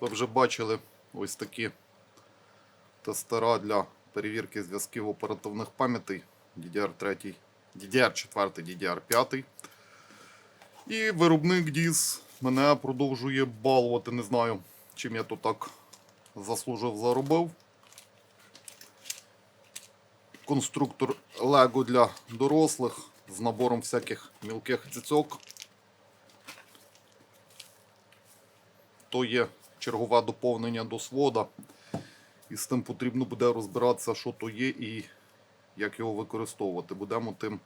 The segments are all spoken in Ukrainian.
Ви вже бачили ось такі тестера для перевірки зв'язків оперативних пам'ятей DDR3, DDR4, DDR5. І виробник DIS мене продовжує балувати. Не знаю, чим я то так заслужив, заробив. Конструктор Lego для дорослих з набором всяких мілких цицьок. То є чергове доповнення до свода. І з тим потрібно буде розбиратися, що то є і як його використовувати. Будемо тим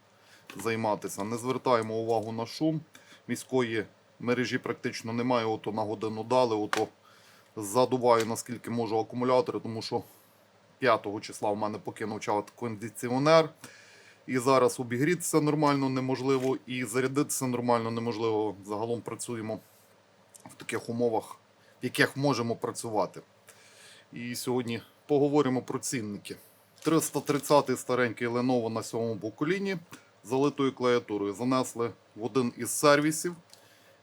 займатися. Не звертаємо увагу на шум. Міської мережі практично немає. Ото на годину дали, ото задуваю наскільки можу акумулятори, тому що 5 числа в мене покинув чат кондиціонер. І зараз обігрітися нормально неможливо, і зарядитися нормально неможливо. Загалом працюємо в таких умовах, яких можемо працювати. І сьогодні поговоримо про цінники. 330 старенький Lenovo на сьомому поколінні залитою клавіатурою занесли в один із сервісів.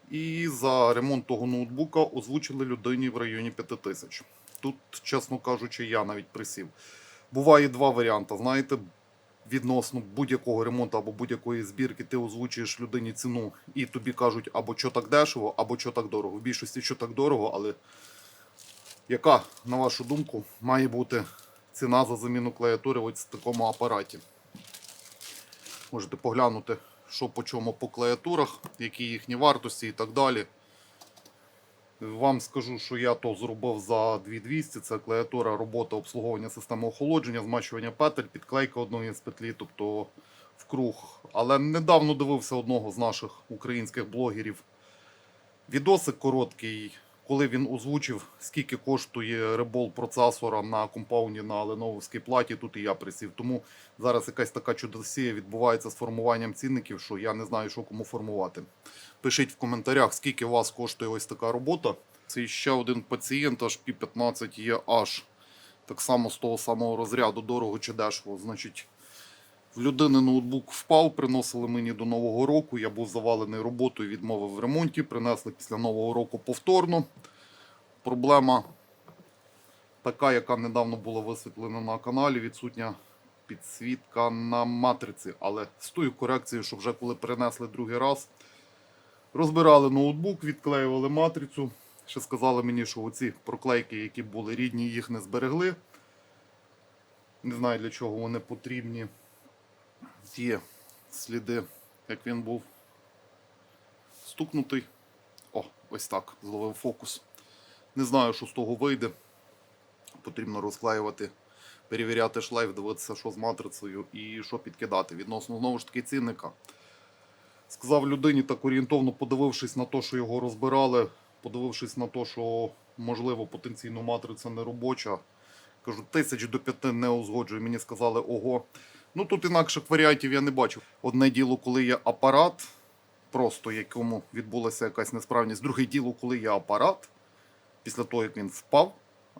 І за ремонт того ноутбука озвучили людині в районі 5000. Тут, чесно кажучи, я навіть присів. Буває два варіанти. Знаєте, відносно будь-якого ремонту або будь-якої збірки ти озвучуєш людині ціну, і тобі кажуть або що так дешево, або що так дорого. В більшості що так дорого, але яка, на вашу думку, має бути ціна за заміну клавіатури ось в такому апараті? Можете поглянути, що по чому по клавіатурах, які їхні вартості і так далі. Вам скажу, що я то зробив за 2200. Це клавіатура, робота обслуговування системи охолодження, змащування петель, підклейка одної з петлі, тобто в круг. Але недавно дивився одного з наших українських блогерів. Відосик короткий, коли він озвучив, скільки коштує ребол процесора на компаунді на леновській платі, тут і я присів. Тому зараз якась така чудосія відбувається з формуванням цінників, що я не знаю, що кому формувати. Пишіть в коментарях, скільки у вас коштує ось така робота. Це ще один пацієнт, аж P15 є аж так само з того самого розряду, дорого чи дешево. Значить, в людини ноутбук впав, приносили мені до Нового року. Я був завалений роботою, відмовив в ремонті. Принесли після Нового року повторно. Проблема така, яка недавно була висвітлена на каналі, відсутня підсвітка на матриці. Але з тою корекцією, що вже коли принесли другий раз, розбирали ноутбук, відклеювали матрицю. Ще сказали мені, що оці проклейки, які були рідні, їх не зберегли. Не знаю для чого вони потрібні. Є сліди, як він був стукнутий. О, ось так, зловив фокус. Не знаю, що з того вийде. Потрібно розклеювати, перевіряти шлейф, дивитися, що з матрицею і що підкидати. Відносно знову ж таки цінника. Сказав людині, так орієнтовно подивившись на те, що його розбирали, подивившись на те, що можливо потенційно матриця не робоча. Кажу, тисяч до п'яти не узгоджую. Мені сказали, ого. Ну тут інакших варіантів я не бачив. Одне діло, коли є апарат, просто якому відбулася якась несправність. Друге діло, коли є апарат, після того, як він впав,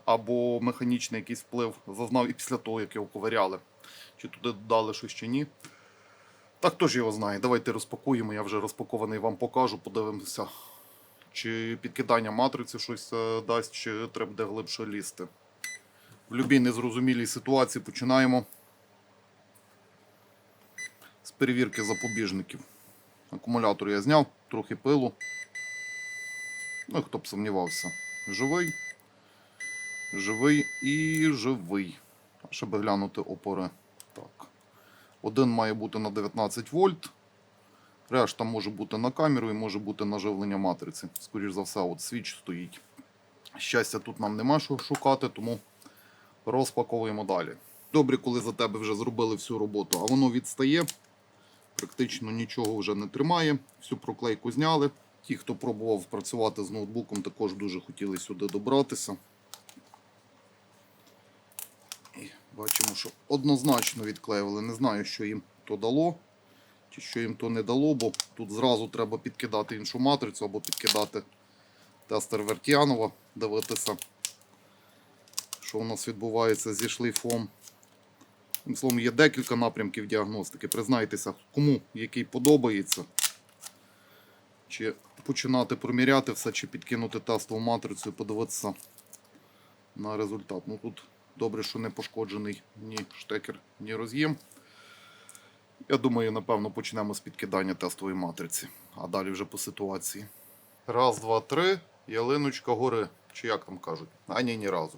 або механічний якийсь вплив зазнав і після того, як його ковиряли. Чи туди додали щось чи ні. Так хто його знає. Давайте розпакуємо. Я вже розпакований вам покажу, подивимося, чи підкидання матриці щось е, дасть, чи треба буде глибше лізти. В будь-якій незрозумілій ситуації починаємо перевірки запобіжників. Акумулятор я зняв, трохи пилу. Ну, хто б сумнівався. Живий, живий і живий. Ще би глянути опори. Так. Один має бути на 19 вольт. Решта може бути на камеру і може бути на живлення матриці. Скоріше за все, от свіч стоїть. Щастя, тут нам нема що шукати, тому розпаковуємо далі. Добре, коли за тебе вже зробили всю роботу, а воно відстає. Практично нічого вже не тримає. Всю проклейку зняли. Ті, хто пробував працювати з ноутбуком, також дуже хотіли сюди добратися. І бачимо, що однозначно відклеювали. Не знаю, що їм то дало, чи що їм то не дало, бо тут зразу треба підкидати іншу матрицю або підкидати тестер Вертіанова, дивитися, що у нас відбувається зі шлейфом. Словом, є декілька напрямків діагностики. Признайтеся, кому який подобається. Чи починати проміряти все, чи підкинути тестову матрицю і подивитися на результат. Ну тут добре, що не пошкоджений ні штекер, ні роз'єм. Я думаю, напевно, почнемо з підкидання тестової матриці, а далі вже по ситуації. Раз, два, три. Ялиночка гори. Чи як там кажуть? А ні, ні разу.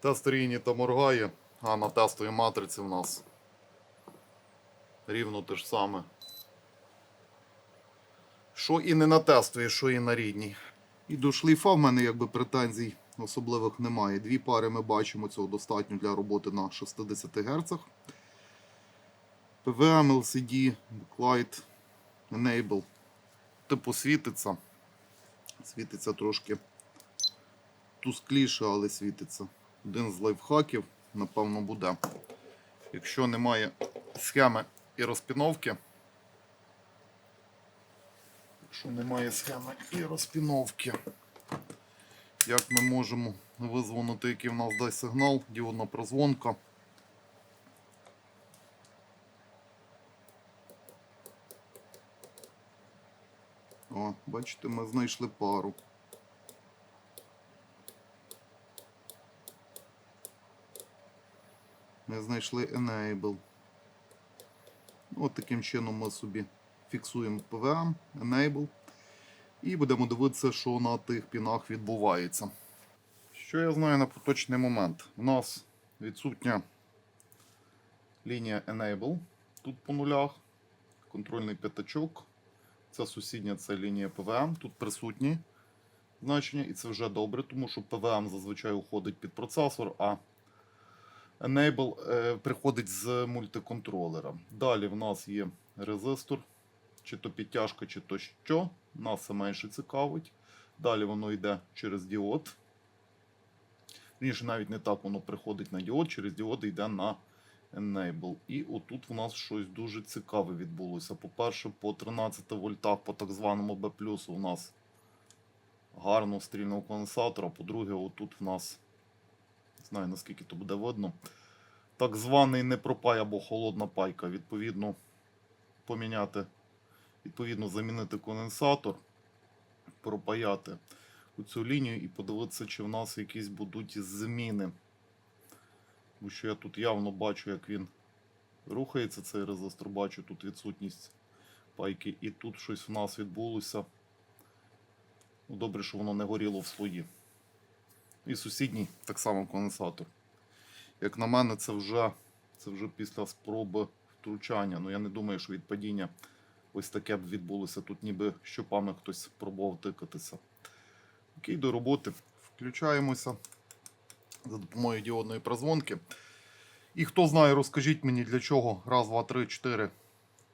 Тестер Іні та моргає, а на тестовій матриці в нас рівно те ж саме. Що і не на тестовій, що і на рідній. І до шлейфа в мене якби претензій особливих немає. Дві пари ми бачимо, цього достатньо для роботи на 60 Гц. PVM, LCD, Backlight, Enable. Типу світиться. Світиться трошки тускліше, але світиться. Один з лайфхаків, напевно, буде. Якщо немає схеми і розпіновки. Якщо немає схеми і розпіновки, як ми можемо визвонити, який в нас дасть сигнал, діодна прозвонка. О, бачите, ми знайшли пару. Знайшли Enable. От таким чином ми собі фіксуємо PVM, Enable. І будемо дивитися, що на тих пінах відбувається. Що я знаю на поточний момент? У нас відсутня лінія Enable тут по нулях, контрольний п'ятачок. Це сусідня це лінія PVM. Тут присутні значення, і це вже добре, тому що PVM зазвичай уходить під процесор, а Enable е, приходить з мультиконтролера. Далі в нас є резистор, чи то підтяжка, чи то що. Нас це менше цікавить. Далі воно йде через діод. Вірніше, навіть не так воно приходить на діод, через діод йде на Enable. І отут в нас щось дуже цікаве відбулося. По-перше, по 13 вольтах, по так званому B+, у нас гарно стрільного конденсатора. По-друге, отут в нас, не знаю наскільки то буде видно, так званий непропай або холодна пайка. Відповідно, поміняти, відповідно, замінити конденсатор, пропаяти цю лінію і подивитися, чи в нас якісь будуть зміни. Тому що я тут явно бачу, як він рухається, цей резистор, бачу тут відсутність пайки, і тут щось в нас відбулося. Ну, Добре, що воно не горіло в слої. І сусідній так само конденсатор. Як на мене, це вже, це вже після спроби втручання. Ну я не думаю, що від падіння ось таке б відбулося. Тут ніби щопами хтось пробував тикатися. Окей, до роботи. Включаємося за допомогою діодної прозвонки. І хто знає, розкажіть мені для чого. Раз, два, три, чотири.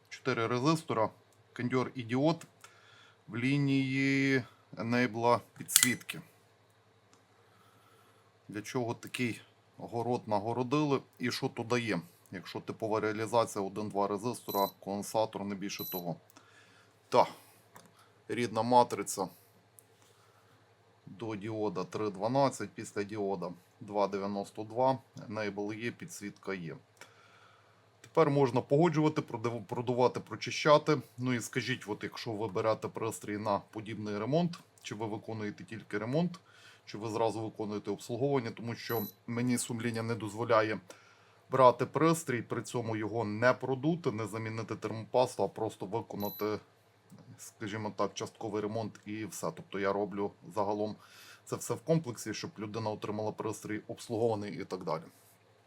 Чотири резистора, кондьор і діод в лінії енейбла підсвітки. Для чого такий город нагородили і що то дає? Якщо типова реалізація 1-2 резистора, конденсатор не більше того. Так, рідна матриця до діода 3.12, після діода 2.92, Enable є, підсвітка є. Тепер можна погоджувати, продувати, прочищати. Ну і скажіть, от якщо ви берете пристрій на подібний ремонт, чи ви виконуєте тільки ремонт, чи ви зразу виконуєте обслуговування, тому що мені сумління не дозволяє брати пристрій, при цьому його не продути, не замінити термопасту, а просто виконати, скажімо так, частковий ремонт і все. Тобто я роблю загалом це все в комплексі, щоб людина отримала пристрій обслугований і так далі.